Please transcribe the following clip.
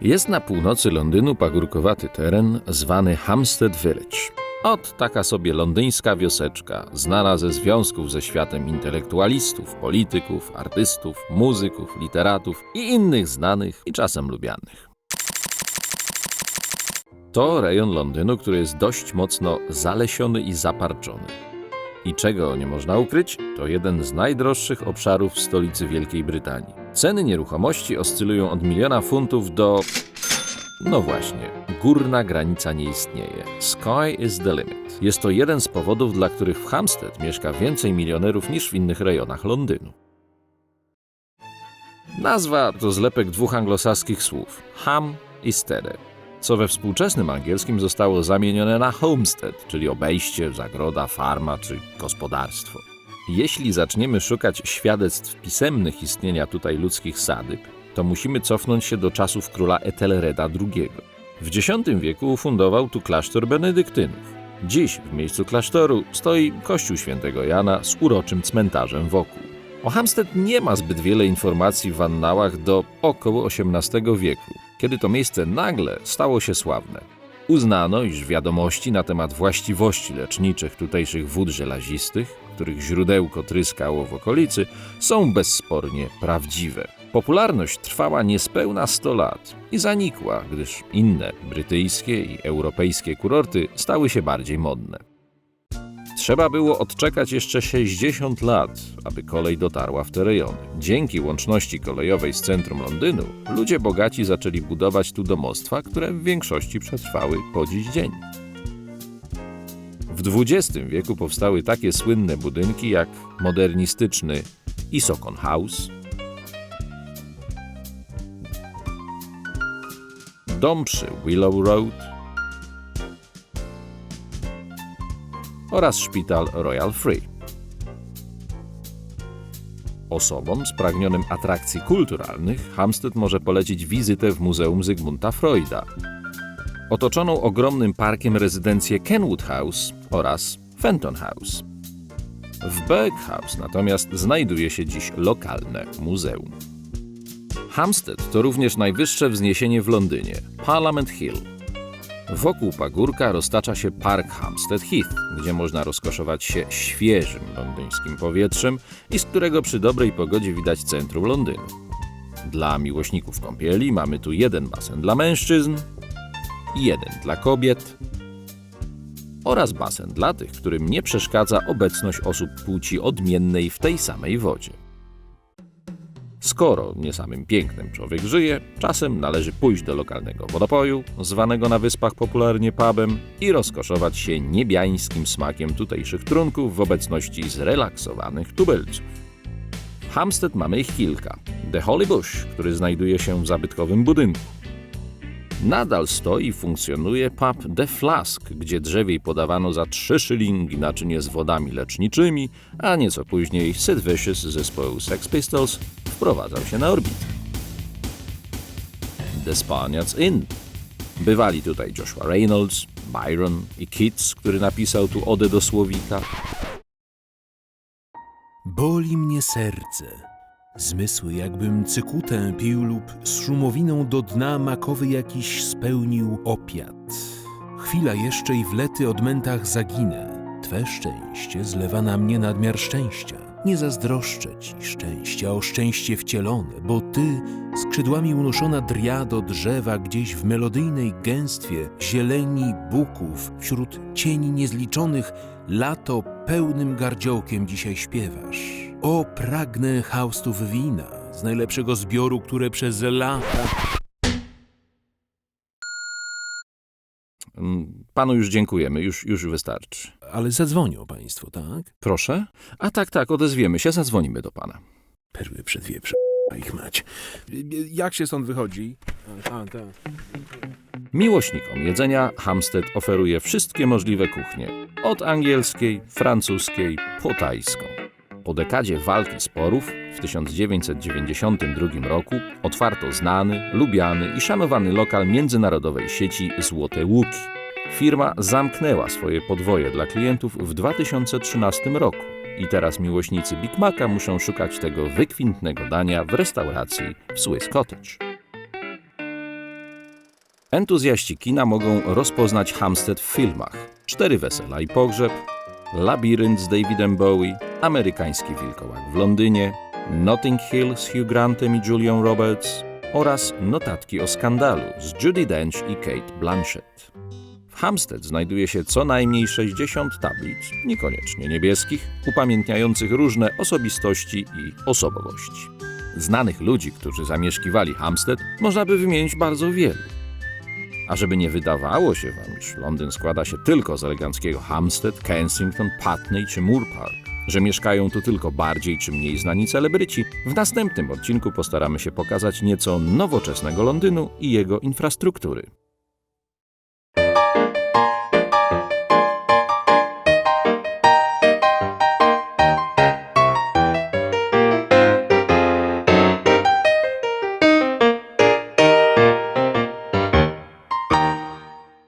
Jest na północy Londynu pagórkowaty teren zwany Hampstead Village. Ot taka sobie londyńska wioseczka, znana ze związków ze światem intelektualistów, polityków, artystów, muzyków, literatów i innych znanych i czasem lubianych. To rejon Londynu, który jest dość mocno zalesiony i zaparczony. I czego nie można ukryć, to jeden z najdroższych obszarów w stolicy Wielkiej Brytanii. Ceny nieruchomości oscylują od miliona funtów do. No właśnie, górna granica nie istnieje. Sky is the limit. Jest to jeden z powodów, dla których w Hampstead mieszka więcej milionerów niż w innych rejonach Londynu. Nazwa to zlepek dwóch anglosaskich słów ham i stede, co we współczesnym angielskim zostało zamienione na homestead, czyli obejście, zagroda, farma czy gospodarstwo. Jeśli zaczniemy szukać świadectw pisemnych istnienia tutaj ludzkich sadyb, to musimy cofnąć się do czasów króla Etelreda II. W X wieku ufundował tu klasztor benedyktynów. Dziś w miejscu klasztoru stoi kościół świętego Jana z uroczym cmentarzem wokół. O Hampstead nie ma zbyt wiele informacji w annałach do około XVIII wieku, kiedy to miejsce nagle stało się sławne. Uznano, iż wiadomości na temat właściwości leczniczych tutejszych wód żelazistych, których źródełko tryskało w okolicy, są bezspornie prawdziwe. Popularność trwała niespełna 100 lat i zanikła, gdyż inne brytyjskie i europejskie kurorty stały się bardziej modne. Trzeba było odczekać jeszcze 60 lat, aby kolej dotarła w te rejony. Dzięki łączności kolejowej z centrum Londynu, ludzie bogaci zaczęli budować tu domostwa, które w większości przetrwały po dziś dzień. W XX wieku powstały takie słynne budynki jak modernistyczny Isokon House, dom przy Willow Road oraz szpital Royal Free. Osobom spragnionym atrakcji kulturalnych Hampstead może polecić wizytę w Muzeum Zygmunta Freuda, otoczoną ogromnym parkiem rezydencję Kenwood House oraz Fenton House. W Burke House natomiast znajduje się dziś lokalne muzeum. Hampstead to również najwyższe wzniesienie w Londynie Parliament Hill. Wokół pagórka roztacza się Park Hampstead Heath, gdzie można rozkoszować się świeżym londyńskim powietrzem i z którego przy dobrej pogodzie widać centrum Londynu. Dla miłośników kąpieli mamy tu jeden basen dla mężczyzn, jeden dla kobiet oraz basen dla tych, którym nie przeszkadza obecność osób płci odmiennej w tej samej wodzie. Skoro nie samym pięknem człowiek żyje, czasem należy pójść do lokalnego wodopoju, zwanego na wyspach popularnie pubem, i rozkoszować się niebiańskim smakiem tutejszych trunków w obecności zrelaksowanych tubylców. W Hampstead mamy ich kilka. The Holy Bush, który znajduje się w zabytkowym budynku. Nadal stoi i funkcjonuje pub The Flask, gdzie drzewiej podawano za trzy szylingi naczynie z wodami leczniczymi, a nieco później Sid Vicious z zespołu Sex Pistols wprowadzał się na orbitę. The Spaniards Inn. Bywali tutaj Joshua Reynolds, Byron i Keats, który napisał tu odę do Słowika. Boli mnie serce. Zmysły jakbym cykutę pił lub z szumowiną do dna makowy jakiś spełnił opiat. Chwila jeszcze i w lety odmętach zaginę. Twe szczęście zlewa na mnie nadmiar szczęścia. Nie zazdroszczę ci szczęścia, o szczęście wcielone, bo ty, skrzydłami unoszona dria do drzewa gdzieś w melodyjnej gęstwie, zieleni buków, wśród cieni niezliczonych, lato pełnym gardziołkiem dzisiaj śpiewasz. O, pragnę haustów wina, z najlepszego zbioru, które przez lata... Mm, Panu już dziękujemy, już, już wystarczy. Ale zadzwonią państwo, tak? Proszę? A tak, tak, odezwiemy się, zadzwonimy do pana. Perły przed wieprze, a ich mać. Jak się stąd wychodzi? A, tak. Miłośnikom jedzenia Hampstead oferuje wszystkie możliwe kuchnie, od angielskiej, francuskiej po tajską. Po dekadzie walki sporów w 1992 roku otwarto znany, lubiany i szanowany lokal międzynarodowej sieci Złote Łuki. Firma zamknęła swoje podwoje dla klientów w 2013 roku i teraz miłośnicy Big Maca muszą szukać tego wykwintnego dania w restauracji w Swiss Cottage. Entuzjaści kina mogą rozpoznać Hampstead w filmach. Cztery wesela i pogrzeb, Labirynt z Davidem Bowie, Amerykański wilkołak w Londynie, Notting Hill z Hugh Grantem i Julią Roberts oraz Notatki o skandalu z Judy Dench i Kate Blanchett. Hampstead znajduje się co najmniej 60 tablic, niekoniecznie niebieskich, upamiętniających różne osobistości i osobowości. Znanych ludzi, którzy zamieszkiwali Hampstead, można by wymienić bardzo wielu. A żeby nie wydawało się wam, iż Londyn składa się tylko z eleganckiego Hampstead, Kensington, Putney czy Moor Park, że mieszkają tu tylko bardziej czy mniej znani celebryci, w następnym odcinku postaramy się pokazać nieco nowoczesnego Londynu i jego infrastruktury.